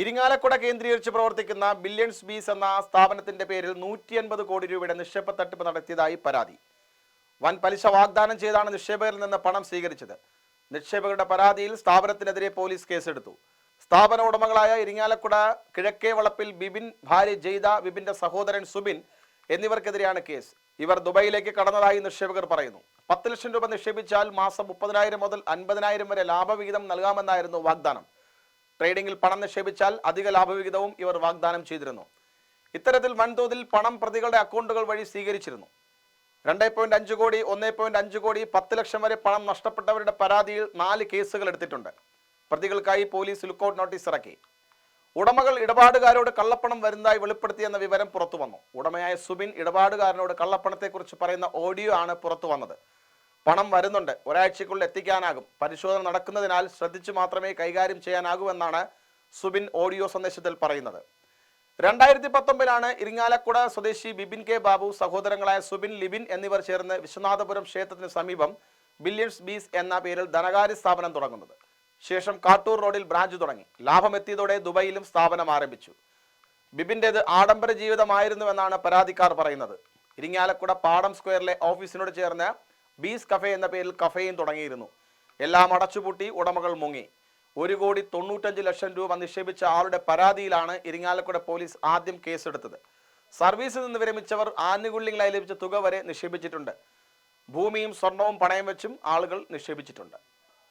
ഇരിങ്ങാലക്കുട കേന്ദ്രീകരിച്ച് പ്രവർത്തിക്കുന്ന ബില്യൺസ് ബീസ് എന്ന സ്ഥാപനത്തിന്റെ പേരിൽ നൂറ്റി അൻപത് കോടി രൂപയുടെ നിക്ഷേപ തട്ടിപ്പ് നടത്തിയതായി പരാതി. വൻ പലിശ വാഗ്ദാനം ചെയ്താണ് നിക്ഷേപകരിൽ നിന്ന് പണം സ്വീകരിച്ചത്. നിക്ഷേപകരുടെ പരാതിയിൽ സ്ഥാപനത്തിനെതിരെ പോലീസ് കേസെടുത്തു. സ്ഥാപന ഉടമകളായ ഇരിങ്ങാലക്കുട കിഴക്കേ വളപ്പിൽ ബിബിൻ ഭാര്യ ജയ്ത ബിബിന്റെ സഹോദരൻ സുബിൻ എന്നിവർക്കെതിരെയാണ് കേസ്. ഇവർ ദുബൈയിലേക്ക് കടന്നതായി നിക്ഷേപകർ പറയുന്നു. പത്ത് ലക്ഷം രൂപ നിക്ഷേപിച്ചാൽ മാസം മുപ്പതിനായിരം മുതൽ അൻപതിനായിരം വരെ ലാഭവിഹിതം നൽകാമെന്നായിരുന്നു വാഗ്ദാനം. ട്രേഡിംഗിൽ പണം നിക്ഷേപിച്ചാൽ അധിക ലാഭവിഹിതവും ഇവർ വാഗ്ദാനം ചെയ്തിരുന്നു. ഇത്തരത്തിൽ വൻതോതിൽ പണം പ്രതികളുടെ അക്കൗണ്ടുകൾ വഴി സ്വീകരിച്ചിരുന്നു. രണ്ടേ പോയിന്റ് അഞ്ച് കോടി ഒന്നേ പോയിന്റ് അഞ്ച് കോടി പത്ത് ലക്ഷം വരെ പണം നഷ്ടപ്പെട്ടവരുടെ പരാതിയിൽ നാല് കേസുകൾ എടുത്തിട്ടുണ്ട്. പ്രതികൾക്കായി പോലീസ് ലുക്കൌട്ട് നോട്ടീസ് ഇറക്കി. ഉടമകൾ ഇടപാടുകാരോട് കള്ളപ്പണം വരുന്നതായി വെളിപ്പെടുത്തിയെന്ന വിവരം പുറത്തു വന്നു ഉടമയായ സുബിൻ ഇടപാടുകാരനോട് കള്ളപ്പണത്തെക്കുറിച്ച് പറയുന്ന ഓഡിയോ ആണ് പുറത്തു വന്നത് പണം വരുന്നുണ്ട്. ഒരാഴ്ചക്കുള്ളിൽ എത്തിക്കാനാകും. പരിശോധന നടക്കുന്നതിനാൽ ശ്രദ്ധിച്ചു മാത്രമേ കൈകാര്യം ചെയ്യാനാകൂ എന്നാണ് സുബിൻ ഓഡിയോ സന്ദേശത്തിൽ പറയുന്നത്. രണ്ടായിരത്തി പത്തൊമ്പതിലാണ് ഇരിങ്ങാലക്കുട സ്വദേശി ബിബിൻ കെ ബാബു സഹോദരങ്ങളായ സുബിൻ ലിബിൻ എന്നിവർ ചേർന്ന് വിശ്വനാഥപുരം ക്ഷേത്രത്തിന് സമീപം ബില്യൺസ് ബീസ് എന്ന പേരിൽ ധനകാര്യ സ്ഥാപനം തുടങ്ങുന്നത്. ശേഷം കാട്ടൂർ റോഡിൽ ബ്രാഞ്ച് തുടങ്ങി. ലാഭമെത്തിയതോടെ ദുബൈയിലും സ്ഥാപനം ആരംഭിച്ചു. ബിബിന്റേത് ആഡംബര ജീവിതമായിരുന്നുവെന്നാണ് പരാതിക്കാർ പറയുന്നത്. ഇരിങ്ങാലക്കുട പാടം സ്ക്വയറിലെ ഓഫീസിനോട് ചേർന്ന് ബീസ് കഫേ എന്ന പേരിൽ കഫേയും തുടങ്ങിയിരുന്നു. എല്ലാം അടച്ചുപൂട്ടി ഉടമകൾ മുങ്ങി. ഒരു കോടി തൊണ്ണൂറ്റഞ്ച് ലക്ഷം രൂപ നിക്ഷേപിച്ച ആളുടെ പരാതിയിലാണ് ഇരിങ്ങാലക്കുട പോലീസ് ആദ്യം കേസെടുത്തത്. സർവീസിൽ നിന്ന് വിരമിച്ചവർ ആനുകൂല്യങ്ങളായി ലഭിച്ച തുക വരെ നിക്ഷേപിച്ചിട്ടുണ്ട്. ഭൂമിയും സ്വർണവും പണയം വെച്ചും ആളുകൾ നിക്ഷേപിച്ചിട്ടുണ്ട്.